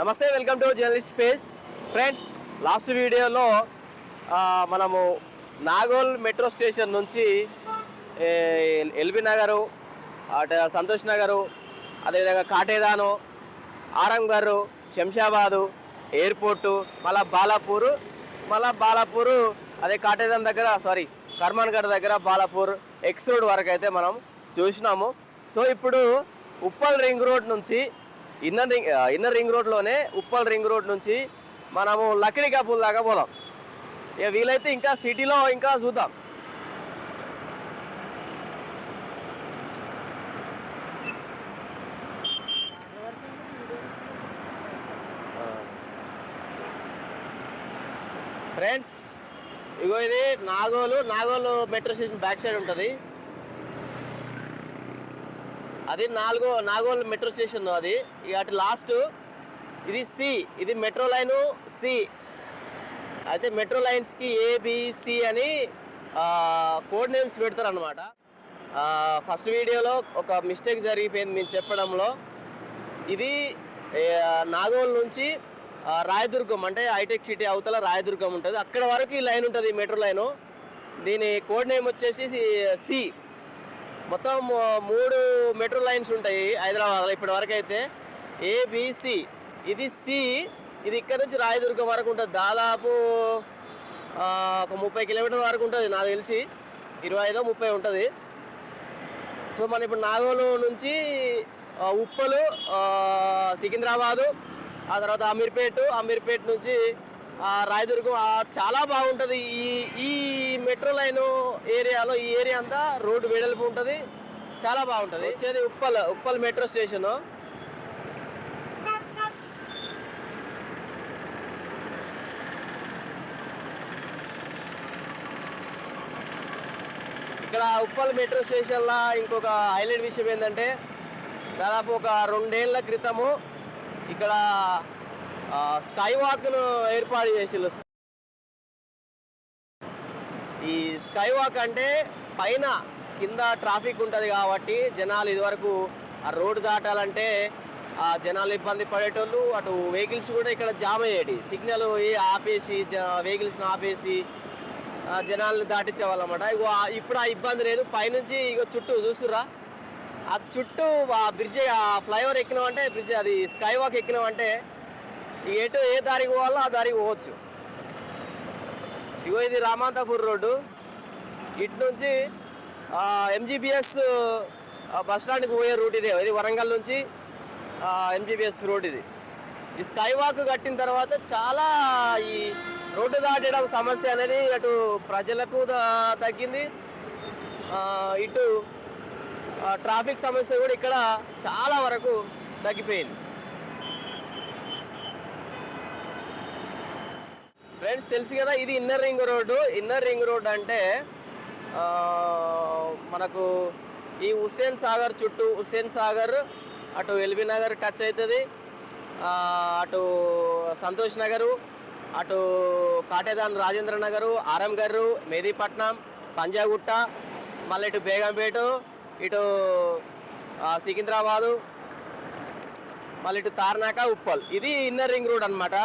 నమస్తే welcome to journalist page. Friends last వీడియోలో మనము నాగోల్ మెట్రో స్టేషన్ నుంచి ఎల్బీ నగరు అటు సంతోష్ నగరు అదేవిధంగా కాటేదాను ఆరంగర్ శంషాబాదు ఎయిర్పోర్టు మళ్ళా బాలాపూర్ మళ్ళా బాలాపూరు అదే కాటేదాన్ దగ్గర సారీ కర్మాన్గఢ్ దగ్గర బాలాపూర్ ఎక్స్ రోడ్ వరకు అయితే మనం చూసినాము. సో ఇప్పుడు ఉప్పల్ రింగ్ రోడ్ నుంచి ఇన్నర్ రింగ్ ఇన్నర్ రింగ్ రోడ్లోనే ఉప్పల్ రింగ్ రోడ్ నుంచి మనము లక్డీ కపుల్ దాకా పోదాం. ఇక వీలైతే ఇంకా సిటీలో ఇంకా చూద్దాం. ఫ్రెండ్స్ ఇగో ఇది Nagole Nagole metro station back side ఉంటుంది. అది నాలుగో నాగోల్ మెట్రో స్టేషన్ అది. ఇక అటు లాస్ట్ ఇది సి ఇది మెట్రో లైన్ సి. అయితే మెట్రో లైన్స్కి ఏబిసి అని కోడ్ నేమ్స్ పెడతారు అనమాట ఫస్ట్ వీడియోలో ఒక మిస్టేక్ జరిగిపోయింది మేము చెప్పడంలో. ఇది నాగోల్ నుంచి రాయదుర్గం అంటే హైటెక్ సిటీ అవతల రాయదుర్గం ఉంటుంది. అక్కడ వరకు ఈ లైన్ ఉంటుంది మెట్రో లైను. దీని కోడ్ నేమ్ వచ్చేసి సి. మొత్తం మూడు మెట్రో లైన్స్ ఉంటాయి హైదరాబాద్లో ఇప్పటి వరకు అయితే ఏబిసి ఇది సి ఇది ఇక్కడ నుంచి రాయదుర్గం వరకు ఉంటుంది. దాదాపు ఒక ముప్పై కిలోమీటర్ వరకు ఉంటుంది నాకు తెలిసి. ఇరవై ఐదో ముప్పై ఉంటుంది. సో మనం ఇప్పుడు నాగోలు నుంచి ఉప్పలు సికింద్రాబాదు ఆ తర్వాత అమీర్పేట అమీర్పేట్ నుంచి రాయదుర్గం చాలా బాగుంటుంది. ఈ ఈ మెట్రో లైన్ ఏరియాలో ఈ ఏరియా అంతా రోడ్డు వెడల్పు ఉంటుంది. చాలా బాగుంటుంది. వచ్చేది ఉప్పల్ ఉప్పల్ మెట్రో స్టేషను. ఇక్కడ ఉప్పల్ మెట్రో స్టేషన్లో ఇంకొక హైలైట్ విషయం ఏంటంటే దాదాపు ఒక రెండేళ్ళ క్రితము ఇక్కడ స్కై వాక్ను ఏర్పాటు చేసిళ్ళు. ఈ స్కై వాక్ అంటే పైన కింద ట్రాఫిక్ ఉంటుంది కాబట్టి జనాలు ఇదివరకు ఆ రోడ్డు దాటాలంటే ఆ జనాలు ఇబ్బంది పడేటోళ్ళు అటు వెహికల్స్ కూడా ఇక్కడ జామ్ అయ్యేటి. సిగ్నల్ ఆపేసి వెహికల్స్ని ఆపేసి జనాలను దాటించేవాళ్ళు దాటించేవాళ్ళమాట ఇగో ఇప్పుడు ఆ ఇబ్బంది లేదు. పైనుంచి ఇగో చుట్టూ చూసురా ఆ చుట్టూ ఆ బ్రిడ్జ్ ఆ ఫ్లైఓవర్ ఎక్కినామంటే బ్రిడ్జ్ అది స్కై వాక్ ఎక్కినామంటే ఎటు ఏ దారికి పోవాలో ఆ దారికి పోవచ్చు. ఇగో ఇది రామాంతపూర్ రోడ్డు. ఇటు నుంచి ఎంజీబీఎస్ బస్ స్టాండ్కి పోయే రూట్ ఇదే. ఇది వరంగల్ నుంచి ఎంజీబీఎస్ రోడ్ ఇది. ఈ స్కై వాక్ కట్టిన తర్వాత చాలా ఈ రోడ్డు దాటడం సమస్య అనేది అటు ప్రజలకు తగ్గింది. ఇటు ట్రాఫిక్ సమస్య కూడా ఇక్కడ చాలా వరకు తగ్గిపోయింది. ఫ్రెండ్స్ తెలుసు కదా ఇది inner ring road. Inner ring road అంటే మనకు ఈ హుస్సేన్ సాగర్ చుట్టూ హుస్సేన్ సాగర్ అటు ఎల్బీ నగర్ టచ్ అవుతుంది అటు సంతోష్ నగరు అటు కాటేదాన్ రాజేంద్ర నగరు ఆరంగర్ మెహదీపట్నం పంజాగుట్ట మళ్ళీ ఇటు బేగంపేట ఇటు సికింద్రాబాదు మళ్ళీ ఇటు తార్నాక ఉప్పల్. ఇది ఇన్నర్ రింగ్ రోడ్ అనమాట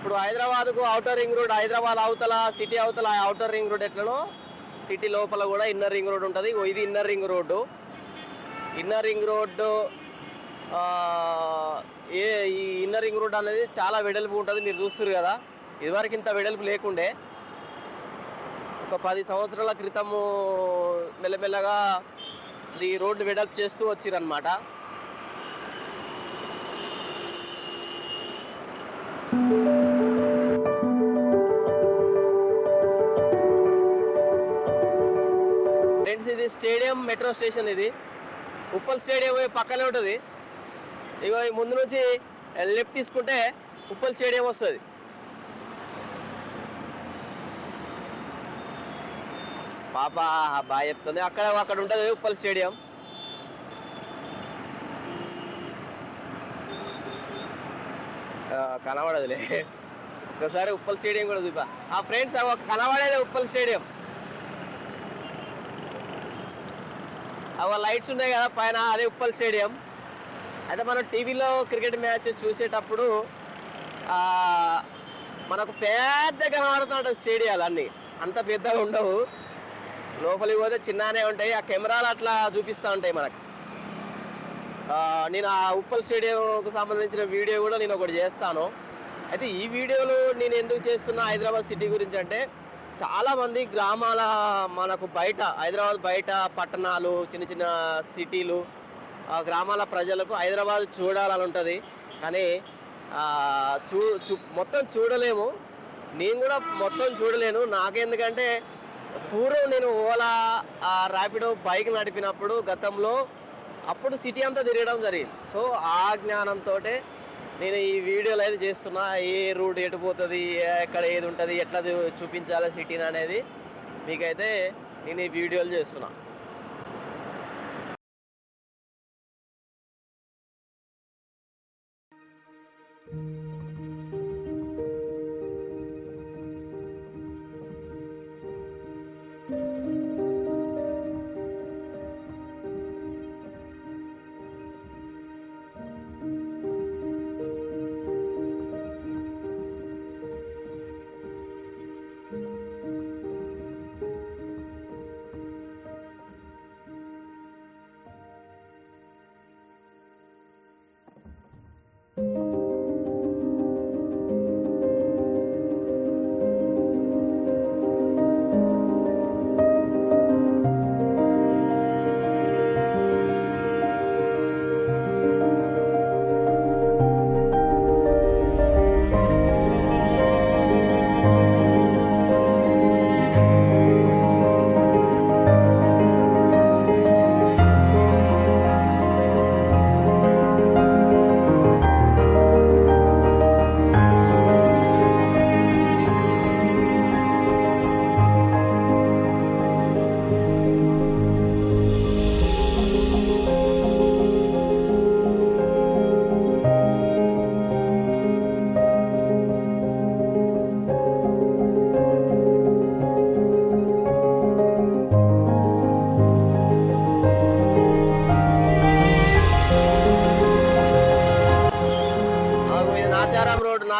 ఇప్పుడు హైదరాబాద్కు అవుటర్ రింగ్ రోడ్ హైదరాబాద్ అవతల సిటీ అవతల అవుటర్ రింగ్ రోడ్ ఎట్లనో సిటీ లోపల కూడా ఇన్నర్ రింగ్ రోడ్ ఉంటుంది. ఇది inner ring road inner ring road ఏ ఈ ఇన్నర్ రింగ్ రోడ్ అనేది చాలా వెడల్పు ఉంటుంది. మీరు చూస్తారు కదా. ఇదివరకు ఇంత వెడల్పు లేకుండే. ఒక పది సంవత్సరాల క్రితము మెల్లమెల్లగా ఈ రోడ్డు వెడల్పు చేస్తూ వచ్చిరన్నమాట ఇది మెట్రో స్టేషన్ ఇది. ఉప్పల్ స్టేడియం పక్కనే ఉంటుంది. ఇగో ఈ ముందు నుంచి లెఫ్ట్ తీసుకుంటే ఉప్పల్ స్టేడియం వస్తుంది. పాప బాగా చెప్తుంది. అక్కడ అక్కడ ఉంటుంది ఉప్పల్ స్టేడియం. కనబడదులే. ఒకసారి ఉప్పల్ స్టేడియం కూడా చూపా. ఆ ఫ్రెండ్స్ కనబడేది ఉప్పల్ స్టేడియం. అవ లైట్స్ ఉన్నాయి కదా పైన అదే ఉప్పల్ స్టేడియం. అయితే మనం టీవీలో క్రికెట్ మ్యాచ్ చూసేటప్పుడు మనకు పెద్ద కనబడుతుంటాయి స్టేడియాలు అన్నీ. అంత పెద్దగా ఉండవు. లోపలికి పోతే చిన్ననే ఉంటాయి. ఆ కెమెరాలు అట్లా చూపిస్తూ ఉంటాయి మనకు. నేను ఆ ఉప్పల్ స్టేడియంకు సంబంధించిన వీడియో కూడా నేను ఒకటి చేస్తాను. అయితే ఈ వీడియోలు నేను ఎందుకు చేస్తున్నా హైదరాబాద్ సిటీ గురించి అంటే చాలామంది గ్రామాల మనకు బయట హైదరాబాద్ బయట పట్టణాలు చిన్న చిన్న సిటీలు గ్రామాల ప్రజలకు హైదరాబాద్ చూడాలని ఉంటుంది కానీ చూ చూ మొత్తం చూడలేము. నేను కూడా మొత్తం చూడలేను. నాకెందుకంటే పూర్వం నేను ఓలా ర్యాపిడో బైక్ నడిపినప్పుడు గతంలో అప్పుడు సిటీ అంతా తిరగడం జరిగింది. సో ఆ జ్ఞానంతో నేను ఈ వీడియోలు అయితే చేస్తున్నా ఏ రూట్ ఎటు పోతుంది ఎక్కడ ఏది ఉంటుంది ఎట్లా చూపించాలి సిటీని అనేది మీకైతే నేను ఈ వీడియోలు చేస్తున్నా.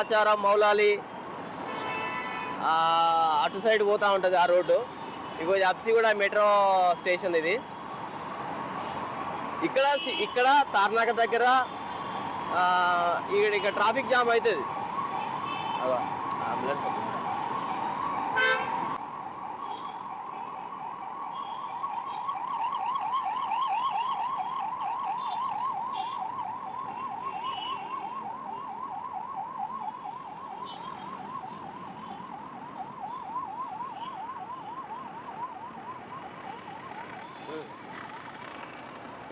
నాచారం మౌలాలి అటు సైడ్ పోతా ఉంటుంది ఆ రోడ్డు. ఇగో ఇది అప్సి కూడా మెట్రో స్టేషన్ ఇది. ఇక్కడ ఇక్కడ తార్నాక దగ్గర ఇక్కడ ఇక్కడ ట్రాఫిక్ జామ్ అవుతుంది అంబులెన్స్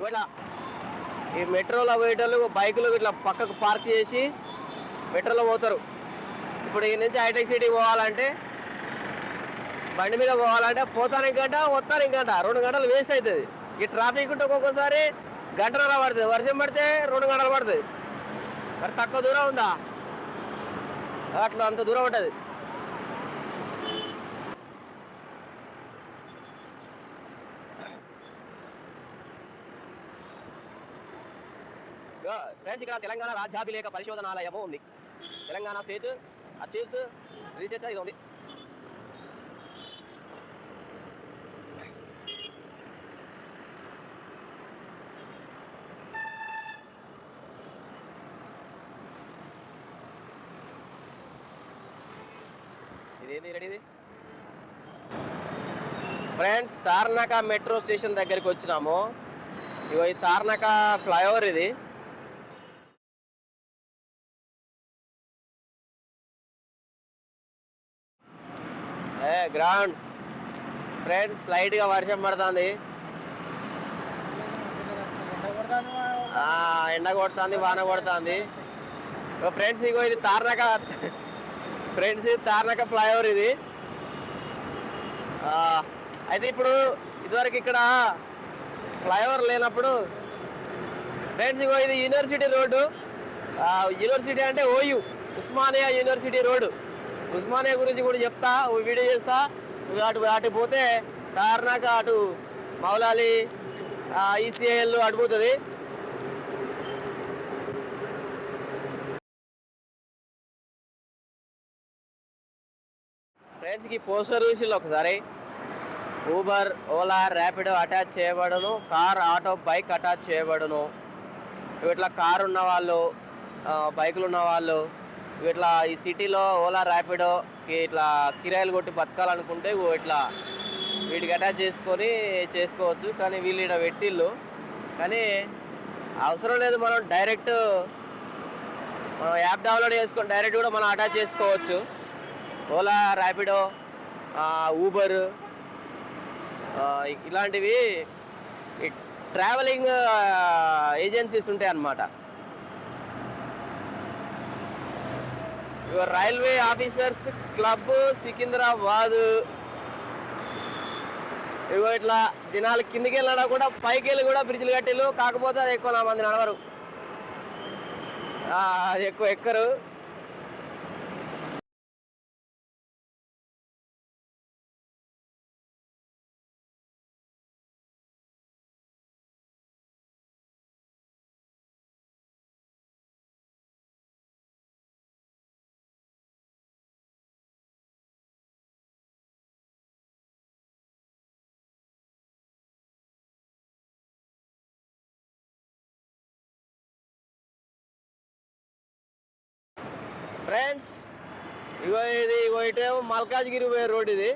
ఇట్లా ఈ మెట్రోలో పోయేటోళ్ళు బైకులు ఇట్లా పక్కకు పార్క్ చేసి మెట్రోలో పోతారు. ఇప్పుడు ఈ నుంచి హైటెక్ సిటీ పోవాలంటే బండి మీద పోవాలంటే పోతాను గంట వస్తాను గంట రెండు గంటలు వేస్ట్ అవుతుంది. ఈ ట్రాఫిక్ ఉంటే ఒక్కొక్కసారి గంటన్నర పడుతుంది. వర్షం పడితే రెండు గంటలు పడుతుంది. మరి తక్కువ దూరం ఉందా? అట్లా అంత దూరం ఉంటుంది. ఫ్రెండ్స్ ఇక్కడ తెలంగాణ రాజ్యాభిలేఖ పరిశోధనాలయము ఉంది. తెలంగాణ స్టేట్ అచీవ్స్ రీసెర్చ్ ఇది ఉంది. ఇదేంది రెడీది? ఫ్రెండ్స్ తార్నాక మెట్రో స్టేషన్ దగ్గరికి వచ్చినాము. ఇవి తార్నాక ఫ్లైఓవర్ ఇది. ఏ గ్రౌండ్. ఫ్రెండ్స్ లైట్గా వర్షం పడుతుంది. ఎండ కొడుతుంది వాన కొడుతుంది. ఫ్రెండ్స్ ఇగో ఇది తార్నాక ఫ్రెండ్స్ ఇది తార్నాక ఫ్లైఓవర్ ఇది. అయితే ఇప్పుడు ఇదివరకు ఇక్కడ ఫ్లైఓవర్ లేనప్పుడు ఫ్రెండ్స్ ఇగో ఇది యూనివర్సిటీ రోడ్డు. యూనివర్సిటీ అంటే OU Osmania university road. Osmania గురించి కూడా చెప్తా వీడియో చేస్తా. అటు అటు పోతే తార్నాక అటు మౌలాలి ఈసీఐఎల్ అటు పోతుంది. ఫ్రెండ్స్కి పోస్టర్ విషయంలో ఒకసారి. ఊబర్ ఓలా ర్యాపిడో అటాచ్ చేయబడును. కార్ ఆటో బైక్ అటాచ్ చేయబడును. ఇట్లా కారు ఉన్నవాళ్ళు బైకులు ఉన్నవాళ్ళు ఇట్లా ఈ సిటీలో ఓలా ర్యాపిడో ఇట్లా కిరాయిలు కొట్టి బతకాలనుకుంటే ఇట్లా వీటికి అటాచ్ చేసుకొని చేసుకోవచ్చు. కానీ వీళ్ళు ఇక్కడ పెట్టిళ్ళు. కానీ అవసరం లేదు మనం డైరెక్ట్ మనం యాప్ డౌన్లోడ్ చేసుకొని డైరెక్ట్ కూడా మనం అటాచ్ చేసుకోవచ్చు. ఓలా ర్యాపిడో ఊబర్ ఇలాంటివి ట్రావెలింగ్ ఏజెన్సీస్ ఉంటాయి అన్నమాట your railway officers club Secunderabad ఇగో ఇట్లా జనాలు కిందికి వెళ్ళినా కూడా పైకి వెళ్ళి కూడా బ్రిడ్జ్లు కట్టేళ్ళు కాకపోతే అది ఎక్కువ నా మంది నడవరు. ఆ, అది ఎక్కువ ఎక్కరు. ఫ్రెండ్స్ ఇగో ఇది ఇగో ఇటేమో మల్కాజ్గిరి పోయే రోడ్ ఇది.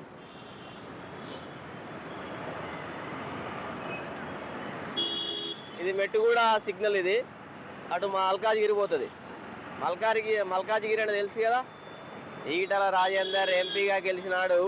ఇది మెట్టుగూడ సిగ్నల్ ఇది. అటు మల్కాజ్గిరి పోతుంది. మల్కారికి మల్కాజ్గిరి అంటే తెలుసు కదా? ఈటల రాజేందర్ ఎంపీగా గెలిచినాడు.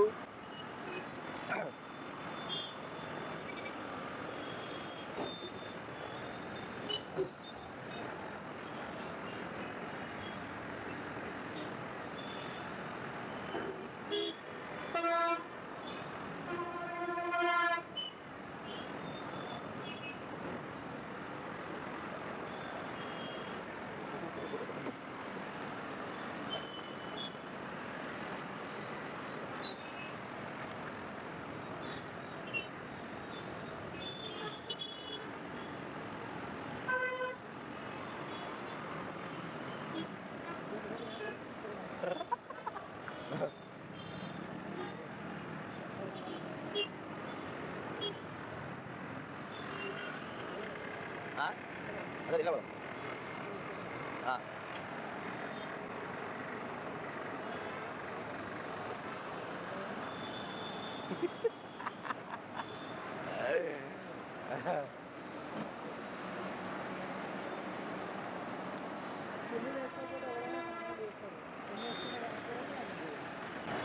అదే ఇలా పోదాం.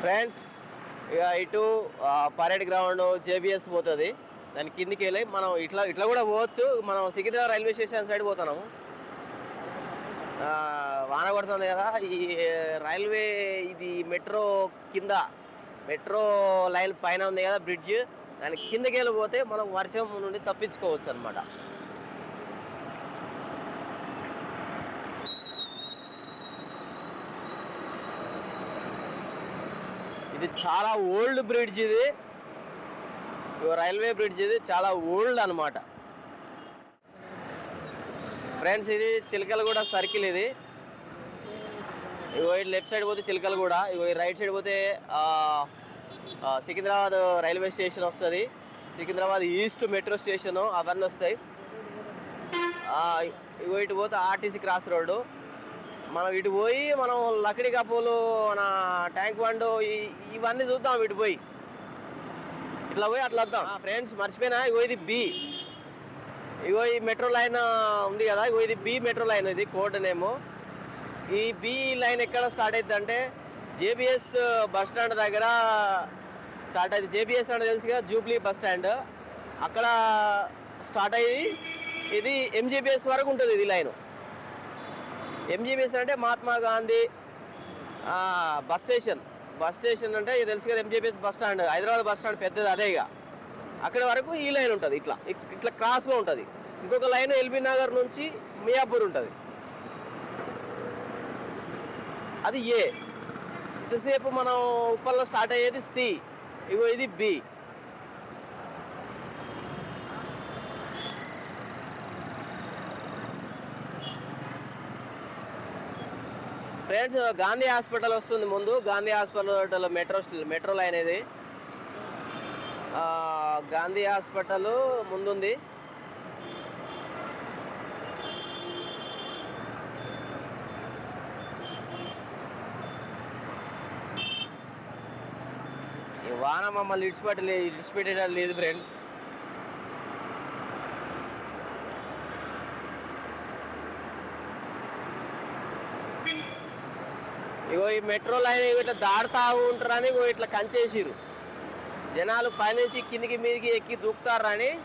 ఫ్రెండ్స్ ఇక ఇటు పరేడ్ గ్రౌండ్ జేబిఎస్ పోతుంది. దాని కిందికి వెళ్ళి మనం ఇట్లా ఇట్లా కూడా పోవచ్చు. మనం సికింద్రాబాద్ రైల్వే స్టేషన్ సైడ్ పోతున్నాము. వాన కొడుతుంది కదా. ఈ రైల్వే ఇది మెట్రో కింద మెట్రో లైన్ పైన ఉంది కదా బ్రిడ్జ్. దాని కిందకి వెళ్ళిపోతే మనం వర్షం నుండి తప్పించుకోవచ్చు అనమాట ఇది చాలా ఓల్డ్ బ్రిడ్జ్ ఇది. రైల్వే బ్రిడ్జ్ ఇది చాలా ఓల్డ్ అన్నమాట. ఫ్రెండ్స్ ఇది చిలకలగూడ సర్కిల్ ఇది. ఇగో లెఫ్ట్ సైడ్ పోతే చిలకలగూడ ఇగో రైట్ సైడ్ పోతే సికింద్రాబాద్ రైల్వే స్టేషన్ వస్తుంది. సికింద్రాబాద్ ఈస్ట్ మెట్రో స్టేషన్ అవన్నీ వస్తాయి. ఇవి ఇగో ఇటు పోతే ఆర్టీసీ క్రాస్ రోడ్డు. మనం ఇటు పోయి మనం లక్కడి కప్పులు మన ట్యాంక్ బండు ఇవన్నీ చూద్దాం ఇటు పోయి. ఇట్లా పోయి అట్లా వద్దాం. ఫ్రెండ్స్ మర్చిపోయినా? ఇగో ఇది బి ఇగో ఈ మెట్రో లైన్ ఉంది కదా? ఇగో ఇది బి మెట్రో లైన్ ఇది కోడ్ నేము ఈ బి లైన్ ఎక్కడ స్టార్ట్ అవుతుంది అంటే జేబిఎస్ బస్ స్టాండ్ దగ్గర స్టార్ట్ అయింది జేబిఎస్ అంటే తెలుసు కదా జూబ్లీ బస్ స్టాండ్ అక్కడ స్టార్ట్ అయ్యి ఇది ఎంజీబీఎస్ వరకు ఉంటుంది ఇది లైన్ ఎంజీబీఎస్ అంటే Mahatma Gandhi bus station bus station అంటే ఇది తెలుసు కదా MGPS bus stand Hyderabad bus stand పెద్దది అదే ఇక. అక్కడ వరకు ఈ లైన్ ఉంటుంది ఇట్లా ఇట్లా క్రాస్లో ఉంటుంది. ఇంకొక లైన్ ఎల్బీ నగర్ నుంచి మియాపూర్ ఉంటుంది. అది ఏ ఇంతసేపు మనం ఉప్పల్లో స్టార్ట్ అయ్యేది సి ఇగో ఇది బి ఫ్రెండ్స్ గాంధీ హాస్పిటల్ వస్తుంది ముందు. Gandhi hospital metro metro line ఇది. గాంధీ హాస్పిటల్ ముందుంది. ఈ వాన మమ్మల్ని ఇడిచిపెట్టలేదు ఇడిచిపెట్టేటట్టు లేదు ఫ్రెండ్స్. ఇగో ఈ మెట్రో లైన్ ఇట్లా దాడుతా ఉంటారని ఇగో ఇట్లా కంచేసిరు జనాలు పైనుంచి కిందికి మీదికి ఎక్కి దూకుతారని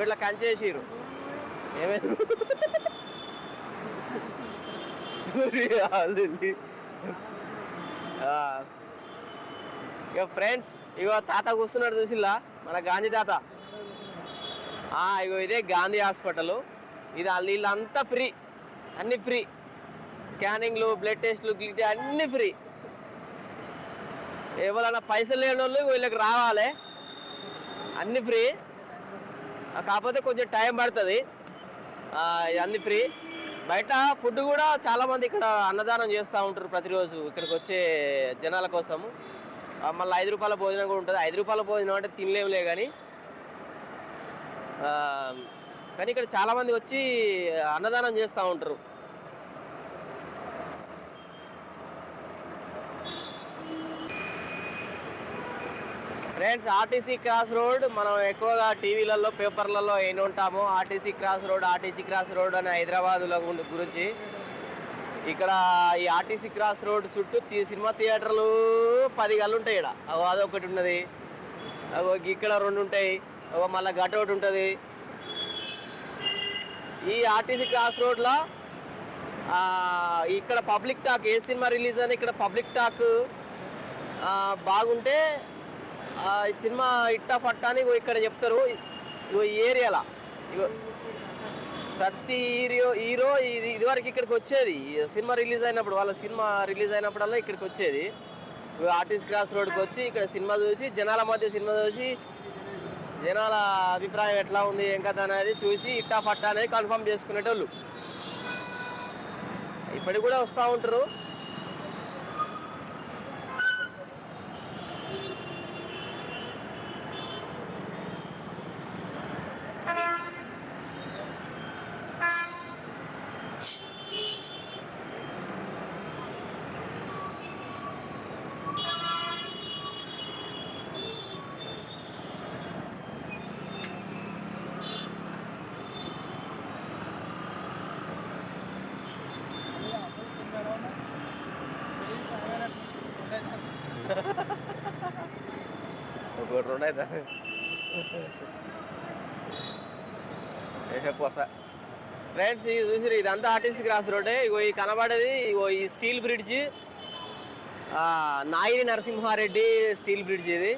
ఇట్లా కంచేసిరు ఏమైంది? ఆ. ఇక ఫ్రెండ్స్ ఇగో తాత కూర్చున్నాడు చూసిల్లా? మన గాంధీ తాత. ఆ, ఇగో ఇదే గాంధీ హాస్పిటల్. ఇది వాళ్ళు వీళ్ళంతా ఫ్రీ. అన్ని ఫ్రీ. స్కానింగ్లు బ్లడ్ టెస్ట్లు గిట్ అన్ని ఫ్రీ. ఎవరైనా పైసలు లేని వాళ్ళు వీళ్ళకి రావాలి. అన్ని ఫ్రీ. కాకపోతే కొంచెం టైం పడుతుంది. అన్ని ఫ్రీ. బయట ఫుడ్ కూడా చాలామంది ఇక్కడ అన్నదానం చేస్తూ ఉంటారు ప్రతిరోజు. ఇక్కడికి వచ్చే జనాల కోసము. మళ్ళీ ఐదు రూపాయల భోజనం కూడా ఉంటుంది. ఐదు రూపాయల భోజనం అంటే తినలేములే కానీ కానీ ఇక్కడ చాలామంది వచ్చి అన్నదానం చేస్తూ ఉంటారు. ఫ్రెండ్స్ ఆర్టీసీ క్రాస్ రోడ్ మనం ఎక్కువగా టీవీలలో పేపర్లలో ఏమి ఉంటామో RTC cross road RTC cross road అని హైదరాబాద్లో గురించి. ఇక్కడ ఈ ఆర్టీసీ క్రాస్ రోడ్ చుట్టూ సినిమా థియేటర్లు పది గల్లు ఉంటాయి ఇక్కడ అగో అదొకటి ఉన్నది. అగో ఇక్కడ రెండు ఉంటాయి. అగో మళ్ళీ గట్ట ఒకటి ఉంటుంది. ఈ ఆర్టీసీ క్రాస్ రోడ్లో ఇక్కడ పబ్లిక్ టాక్ ఏ సినిమా రిలీజ్ అని ఇక్కడ పబ్లిక్ టాక్ బాగుంటే ఈ సినిమా ఇట్టా పట్టా అని ఇక్కడ చెప్తారు. ఇగో ఈ ఏరియాలో. ఇగో ప్రతి హీరో హీరో ఇది ఇదివరకు ఇక్కడికి వచ్చేది. సినిమా రిలీజ్ అయినప్పుడు వాళ్ళ సినిమా రిలీజ్ అయినప్పుడల్లా ఇక్కడికి వచ్చేది. ఇగో ఆర్టిస్ట్ క్రాస్ రోడ్కి వచ్చి ఇక్కడ సినిమా చూసి జనాల మధ్య సినిమా చూసి జనాల అభిప్రాయం ఎట్లా ఉంది ఏం కథ అనేది చూసి ఇట్టా పట్టా అనేది కన్ఫర్మ్ చేసుకునేటోళ్ళు. ఇప్పటికి కూడా వస్తూ ఉంటారు. ఒకటి పోస ఫ్రెండ్స్ ఇది చూసిరు ఇదంతా ఆర్టీసీ క్రాస్ రోడ్డే ఇగో ఈ కనబడేది ఇగో ఈ steel bridge Naini Narasimha Reddy steel bridge ఇది.